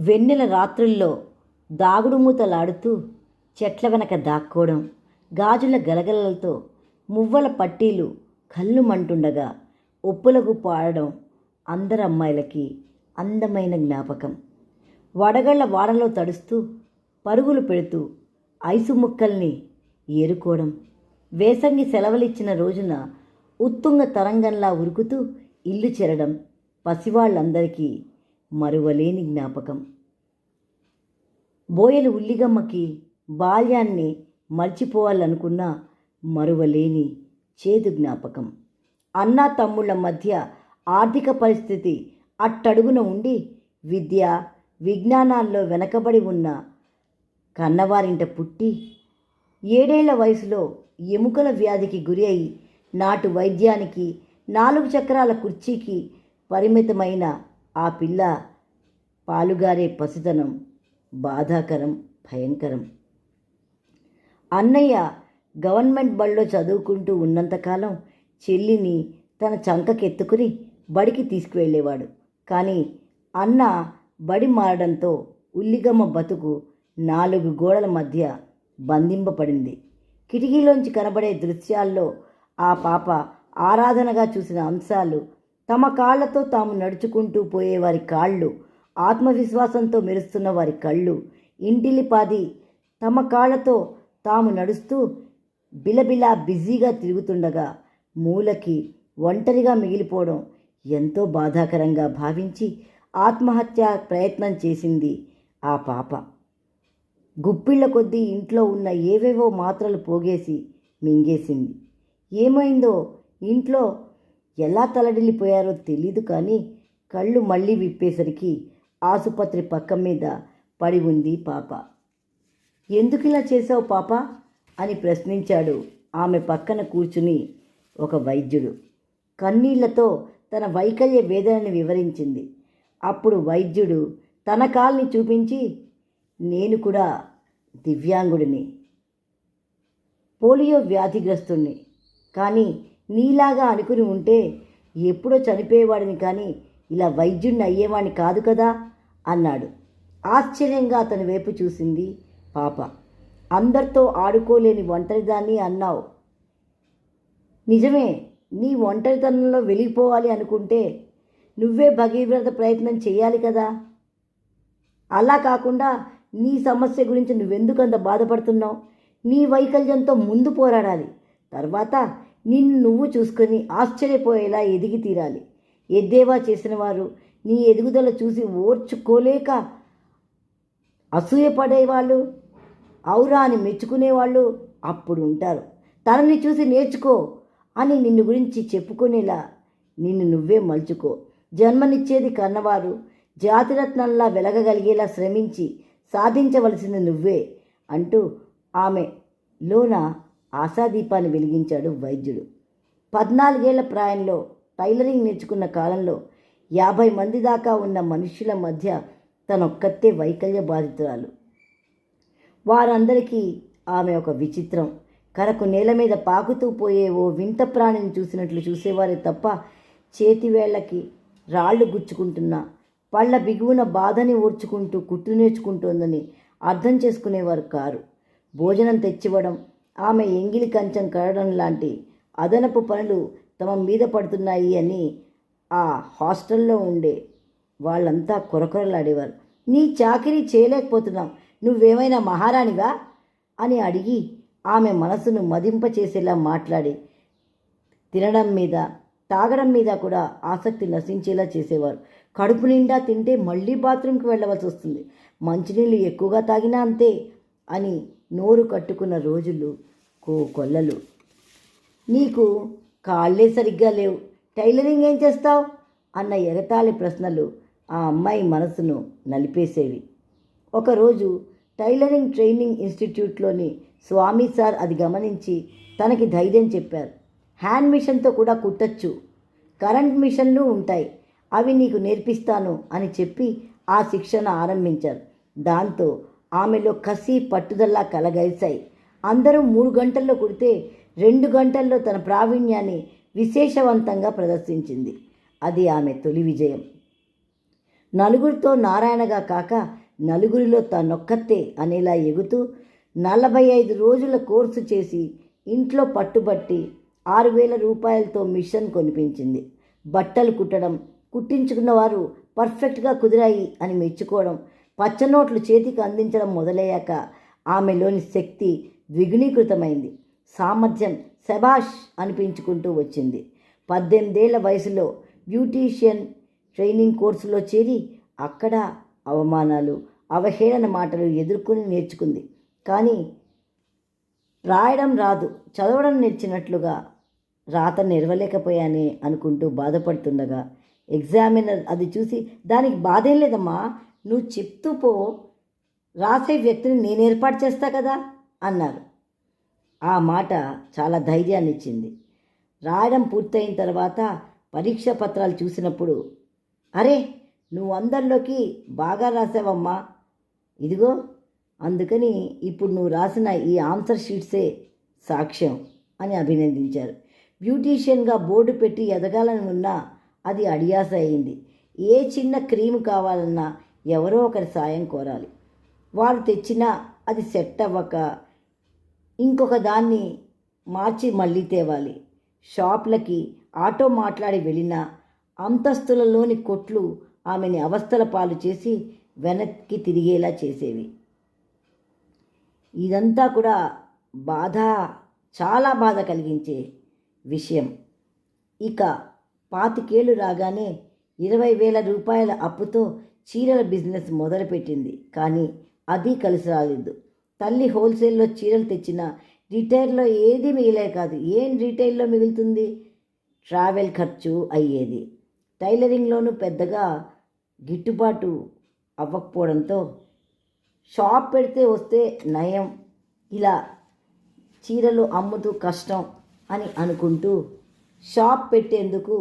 వెన్నెల రాత్రుల్లో దాగుడు మూతలాడుతూ చెట్ల వెనక దాక్కోవడం గాజుల గలగలలతో మువ్వల పట్టీలు కళ్ళు మంటుండగా ఒప్పులకు పాడడం అందరు అమ్మాయిలకి అందమైన జ్ఞాపకం. వడగళ్ళ వానలో తడుస్తూ పరుగులు పెడుతూ ఐసు ముక్కల్ని ఏరుకోవడం వేసంగి సెలవులిచ్చిన రోజున ఉత్తుంగ తరంగంలా ఉరుకుతూ ఇల్లు చేరడం పసివాళ్ళందరికీ మరువలేని జ్ఞాపకం. బోయలు ఉల్లిగమ్మకి బాల్యాన్ని మర్చిపోవాలనుకున్న మరువలేని చేదు జ్ఞాపకం. అన్నా తమ్ముళ్ళ మధ్య ఆర్థిక పరిస్థితి అట్టడుగున ఉండి విద్య విజ్ఞానాల్లో వెనకబడి ఉన్న కన్నవారింట పుట్టి ఏడేళ్ళ వయసులో ఎముకల వ్యాధికి గురి అయి నాటు వైద్యానికి నాలుగు చక్రాల కుర్చీకి పరిమితమైన ఆ పిల్ల పాలుగారే పసితనం బాధాకరం భయంకరం. అన్నయ్య గవర్నమెంట్ బడిలో చదువుకుంటూ ఉన్నంతకాలం చెల్లిని తన చంకకెత్తుకుని బడికి తీసుకువెళ్ళేవాడు. కానీ అన్న బడి మారడంతో ఉల్లిగమ్మ బతుకు నాలుగు గోడల మధ్య బంధింపబడింది. కిటికీలోంచి కనబడే దృశ్యాల్లో ఆ పాప ఆరాధనగా చూసిన అంశాలు తమ కాళ్ళతో తాము నడుచుకుంటూ పోయే వారి కాళ్ళు ఆత్మవిశ్వాసంతో మెరుస్తున్న వారి కళ్ళు ఇంటిలిపాది తమ కాళ్ళతో తాము నడుస్తూ బిలబిలా బిజీగా తిరుగుతుండగా మూలకి ఒంటరిగా మిగిలిపోవడం ఎంతో బాధాకరంగా భావించి ఆత్మహత్య ప్రయత్నం చేసింది ఆ పాప. గుప్పిళ్ళ కొద్దీ ఇంట్లో ఉన్న ఏవేవో మాత్రలు పోగేసి మింగేసింది. ఏమైందో ఇంట్లో ఎలా తలడిల్లిపోయారో తెలీదు కానీ కళ్ళు మళ్ళీ విప్పేసరికి ఆసుపత్రి పక్క మీద పడి ఉంది పాప. ఎందుకు ఇలా చేసావు పాప? అని ప్రశ్నించాడు ఆమె పక్కన కూర్చుని ఒక వైద్యుడు. కన్నీళ్ళతో తన వైకల్య వేదనని వివరించింది. అప్పుడు వైద్యుడు తన కాల్ని చూపించి నేను కూడా దివ్యాంగుడిని పోలియో వ్యాధిగ్రస్తుణ్ణి. కానీ నీలాగా అనుకుని ఉంటే ఎప్పుడో చనిపోయేవాడిని కానీ ఇలా వైద్యుణ్ణి అయ్యేవాడిని కాదు కదా అన్నాడు. ఆశ్చర్యంగా అతని వైపు చూసింది పాప. అందరితో ఆడుకోలేని ఒంటరిదాన్ని అన్నావు. నిజమే నీ ఒంటరితనంలో వెలిగిపోవాలి అనుకుంటే నువ్వే భగీరథ ప్రయత్నం చేయాలి కదా. అలా కాకుండా నీ సమస్య గురించి నువ్వెందుకు అంత బాధపడుతున్నావు? నీ వైకల్యంతో ముందు పోరాడాలి. తర్వాత నిన్ను నువ్వు చూసుకొని ఆశ్చర్యపోయేలా ఎదిగి తీరాలి. ఎద్దేవా చేసిన వారు నీ ఎదుగుదల చూసి ఓర్చుకోలేక అసూయపడేవాళ్ళు ఔరా అని మెచ్చుకునేవాళ్ళు అప్పుడు ఉంటారు. తనని చూసి నేర్చుకో అని నిన్ను గురించి చెప్పుకునేలా నిన్ను నువ్వే మలుచుకో. జన్మనిచ్చేది కన్నవారు జాతిరత్నంలా వెలగగలిగేలా శ్రమించి సాధించవలసింది నువ్వే అంటూ ఆమె లోన ఆశాదీపాన్ని వెలిగించాడు వైద్యుడు. పద్నాలుగేళ్ళ ప్రాయంలో టైలరింగ్ నేర్చుకున్న కాలంలో యాభై మంది దాకా ఉన్న మనుషుల మధ్య తనొక్కతే వైకల్య బాధితురాలు. వారందరికీ ఆమె ఒక విచిత్రం. కరకు నేల మీద పాకుతూ పోయే ఓ వింత ప్రాణిని చూసినట్లు చూసేవారే తప్ప చేతివేళ్ళకి రాళ్ళు గుచ్చుకుంటున్నా పళ్ళ బిగువున బాధని ఓర్చుకుంటూ కుట్టు నేర్చుకుంటోందని అర్థం చేసుకునేవారు కారు. భోజనం తెచ్చివ్వడం ఆమె ఎంగిలి కంచం కడడం లాంటి అదనపు పనులు తమ మీద పడుతున్నాయి అని ఆ హాస్టల్లో ఉండే వాళ్ళంతా కొరకొరలాడేవారు. నీ చాకరీ చేయలేకపోతున్నాం. నువ్వేమైనా మహారాణివా? అని అడిగి ఆమె మనసును మదింపచేసేలా మాట్లాడి తినడం మీద తాగడం మీద కూడా ఆసక్తి నశించేలా చేసేవారు. కడుపు నిండా తింటే మళ్ళీ బాత్రూమ్కి వెళ్ళవలసి వస్తుంది. మంచినీళ్ళు ఎక్కువగా తాగినా అంతే అని నోరు కట్టుకున్న రోజులు ఓ కొల్లలు నీకు కాళ్ళే సరిగ్గా లేవు. టైలరింగ్ ఏం చేస్తావు? అన్న ఎగతాళి ప్రశ్నలు ఆ అమ్మాయి మనసును నలిపేసేవి. ఒకరోజు టైలరింగ్ ట్రైనింగ్ ఇన్స్టిట్యూట్లోని స్వామి సార్ అది గమనించి తనకి ధైర్యం చెప్పారు. హ్యాండ్ మిషన్తో కూడా కుట్టచ్చు. కరెంట్ మిషన్లు ఉంటాయి. అవి నీకు నేర్పిస్తాను అని చెప్పి ఆ శిక్షణ ఆరంభించారు. దాంతో ఆమెలో కసి పట్టుదల కలగలిశాయి అందరూ మూడు గంటల్లో కుడితే రెండు గంటల్లో తన ప్రావీణ్యాన్ని విశేషవంతంగా ప్రదర్శించింది. అది ఆమె తొలి విజయం. నలుగురితో నారాయణగా కాక నలుగురిలో తనొక్కతే అనేలా ఎగుతూ నలభై ఐదు రోజుల కోర్సు చేసి ఇంట్లో పట్టుబట్టి ఆరు వేల రూపాయలతో మిషన్ కొనిపించింది. బట్టలు కుట్టడం కుట్టించుకున్న వారు పర్ఫెక్ట్గా కుదిరాయి అని మెచ్చుకోవడం పచ్చనోట్లు చేతికి అందించడం మొదలయ్యాక ఆమెలోని శక్తి ద్విగుణీకృతమైంది. సామర్థ్యం శబాష్ అనిపించుకుంటూ వచ్చింది. పద్దెనిమిదేళ్ళ వయసులో బ్యూటీషియన్ ట్రైనింగ్ కోర్సులో చేరి అక్కడ అవమానాలు అవహేళన మాటలు ఎదుర్కొని నేర్చుకుంది. కానీ రాయడం రాదు చదవడం నేర్చినట్లుగా రాత నిర్వలేకపోయానే అనుకుంటూ బాధపడుతుండగా ఎగ్జామినర్ అది చూసి దానికి బాధేం లేదమ్మా నువ్వు చెప్తూ పో రాసే వ్యక్తిని నేను ఏర్పాటు చేస్తా కదా. అన్నారు. ఆ మాట చాలా ధైర్యాన్ని ఇచ్చింది రాయడం పూర్తయిన తర్వాత పరీక్ష పత్రాలు చూసినప్పుడు అరే నువ్వు అందరిలోకి బాగా రాసావమ్మా. ఇదిగో అందుకని ఇప్పుడు నువ్వు రాసిన ఈ ఆన్సర్ షీట్సే సాక్ష్యం అని అభినందించారు. బ్యూటీషియన్గా బోర్డు పెట్టి ఎదగాలని ఉన్నా అది అడియాస అయింది. ఏ చిన్న క్రీమ్ కావాలన్నా ఎవరో ఒకరి సాయం కోరాలి. వారు తెచ్చినా అది సెట్ అవ్వక ఇంకొక దాన్ని మార్చి మళ్ళీ తేవాలి. షాప్లకి ఆటో మాట్లాడి వెళ్ళినా అంతస్తులలోని కొట్లు ఆమెని అవస్థల పాలు చేసి వెనక్కి తిరిగేలా చేసేవి. ఇదంతా కూడా బాధ చాలా బాధ కలిగించే విషయం. ఇక పాతికేళ్ళు రాగానే ఇరవై వేల రూపాయల అప్పుతో చీరల బిజినెస్ మొదలుపెట్టింది. కానీ అది కలిసి రాలేదు. తల్లి హోల్సేల్లో చీరలు తెచ్చిన రిటైల్లో ఏది మిగిలే కాదు. ఏం రిటైల్లో మిగులుతుంది? ట్రావెల్ ఖర్చు అయ్యేది. టైలరింగ్లోనూ పెద్దగా గిట్టుబాటు అవ్వకపోవడంతో షాప్ పెడితే వస్తే నయం. ఇలా చీరలు అమ్ముతూ కష్టం అని అనుకుంటూ షాప్ పెట్టేందుకు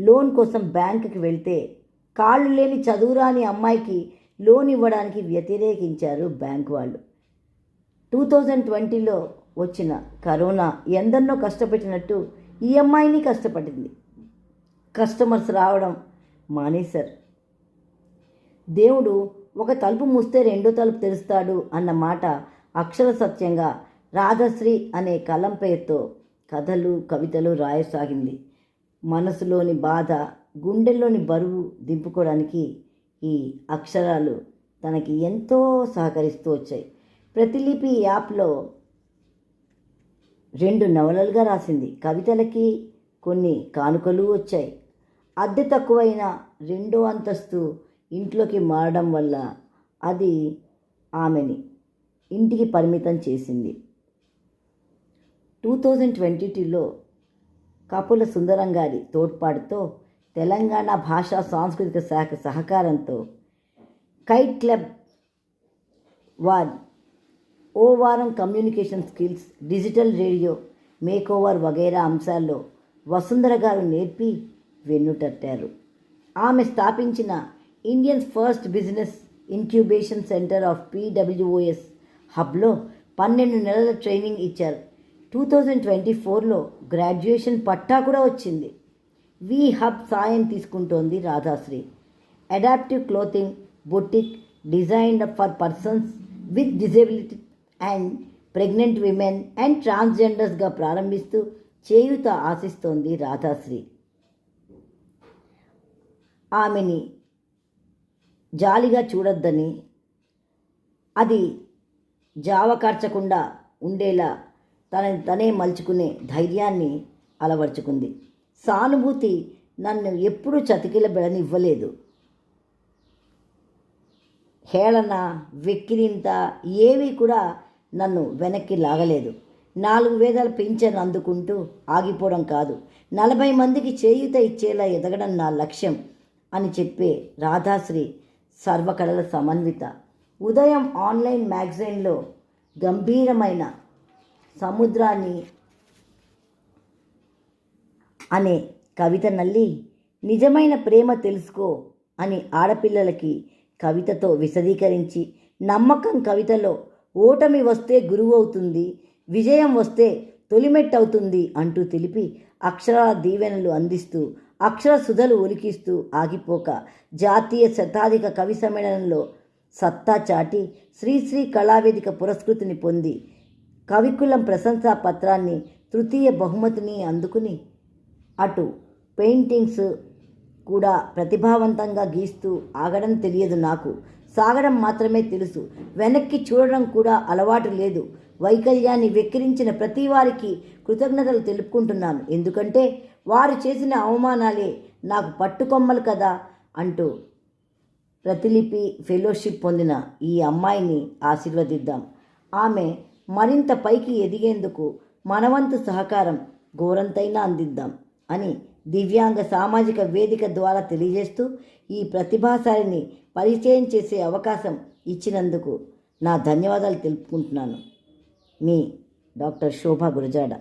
లోన్ కోసం బ్యాంకుకి వెళ్తే కాళ్ళు లేని చదువురాని అమ్మాయికి లోన్ ఇవ్వడానికి వ్యతిరేకించారు బ్యాంక్ వాళ్ళు. టూ థౌజండ్ ట్వంటీలో వచ్చిన కరోనా ఎందరినో కష్టపెట్టినట్టు ఈ అమ్మాయిని కష్టపడింది. కస్టమర్స్ రావడం మానేశారు. దేవుడు ఒక తలుపు మూస్తే రెండో తలుపు తెరుస్తాడు అన్న మాట అక్షర సత్యంగా రాధశ్రీ అనే కలం పేరుతో కథలు కవితలు రాయసాగింది. మనసులోని బాధ గుండెల్లోని బరువు దింపుకోవడానికి ఈ అక్షరాలు తనకి ఎంతో సహకరిస్తూ వచ్చాయి. ప్రతిలిపి యాప్లో రెండు నవలలుగా రాసింది. కవితలకి కొన్ని కానుకలు వచ్చాయి. అద్దె తక్కువైన రెండో అంతస్తు ఇంట్లోకి మారడం వల్ల అది ఆమెని ఇంటికి పరిమితం చేసింది. టూ థౌజండ్ ట్వంటీ టూలో కపుల సుందరం గారి తోడ్పాటుతో తెలంగాణ భాషా సాంస్కృతిక శాఖ సహకారంతో కైట్ క్లబ్ వార్ ఓ వారం communication skills digital radio makeover వగైరా అంశాల్లో వసుంధర గారు నేర్పి వెన్నుటట్టారు ఆమె స్థాపించిన Indian first business incubation centre of PWOS హబ్లో పన్నెండు నెలల ట్రైనింగ్ ఇచ్చారు. టూ థౌజండ్ ట్వంటీ ఫోర్లో గ్రాడ్యుయేషన్ పట్టా కూడా వచ్చింది. వి హబ్ సాయం తీసుకుంటోంది Radhasri. Adaptive clothing boutique designed for persons with disability and pregnant women and ట్రాన్స్జెండర్స్గా ప్రారంభిస్తూ చేయూత ఆశిస్తోంది రాధాశ్రీ. ఆమెని జాలిగా చూడొద్దని అది జావకార్చకుండా ఉండేలా తనని తనే మలుచుకునే ధైర్యాన్ని అలవర్చుకుంది. సానుభూతి నన్ను ఎప్పుడూ చతికిలబెడనివ్వలేదు హేళన వెక్కిరింత ఏవి కూడా నన్ను వెనక్కి లాగలేదు. నాలుగు వేదాలు పెంచను అందుకుంటూ ఆగిపోవడం కాదు. నలభై మందికి చేయూత ఇచ్చేలా ఎదగడం నా లక్ష్యం అని చెప్పే రాధాశ్రీ సర్వకళల సమన్విత. ఉదయం ఆన్లైన్ మ్యాగజైన్లో గంభీరమైన సముద్రాన్ని అనే కవిత నల్లి నిజమైన ప్రేమ తెలుసుకో అని ఆడపిల్లలకి కవితతో విశదీకరించి నమ్మకం కవితలో ఓటమి వస్తే గురువు అవుతుంది విజయం వస్తే తొలిమెట్టవుతుంది అంటూ తెలిపి అక్షరాల దీవెనలు అందిస్తూ అక్షర సుధలు ఒలికిస్తూ ఆగిపోక జాతీయ శతాధిక కవి సమ్మేళనంలో సత్తా చాటి శ్రీశ్రీ కళావేదిక పురస్కృతిని పొంది కవికులం ప్రశంసా పత్రాన్ని తృతీయ బహుమతిని అందుకుని అటు పెయింటింగ్స్ కూడా ప్రతిభావంతంగా గీస్తూ ఆగడం తెలియదు నాకు. సాగడం మాత్రమే తెలుసు. వెనక్కి చూడడం కూడా అలవాటు లేదు. వైకల్యాన్ని వెక్కిరించిన ప్రతి వారికి కృతజ్ఞతలు తెలుపుకుంటున్నాను. ఎందుకంటే వారు చేసిన అవమానాలే నాకు పట్టుకొమ్మలు కదా అంటూ ప్రతిలిపి ఫెలోషిప్ పొందిన ఈ అమ్మాయిని ఆశీర్వదిద్దాం. ఆమె మరింత పైకి ఎదిగేందుకు మనవంతు సహకారం గోరంతైనా అందిద్దాం. అని దివ్యాంగ సామాజిక వేదిక ద్వారా తెలియజేస్తూ ఈ ప్రతిభాశాలిని పరిచయం చేసే అవకాశం ఇచ్చినందుకు నా ధన్యవాదాలు తెలుపుకుంటున్నాను. మీ డాక్టర్ శోభా గురజాడ.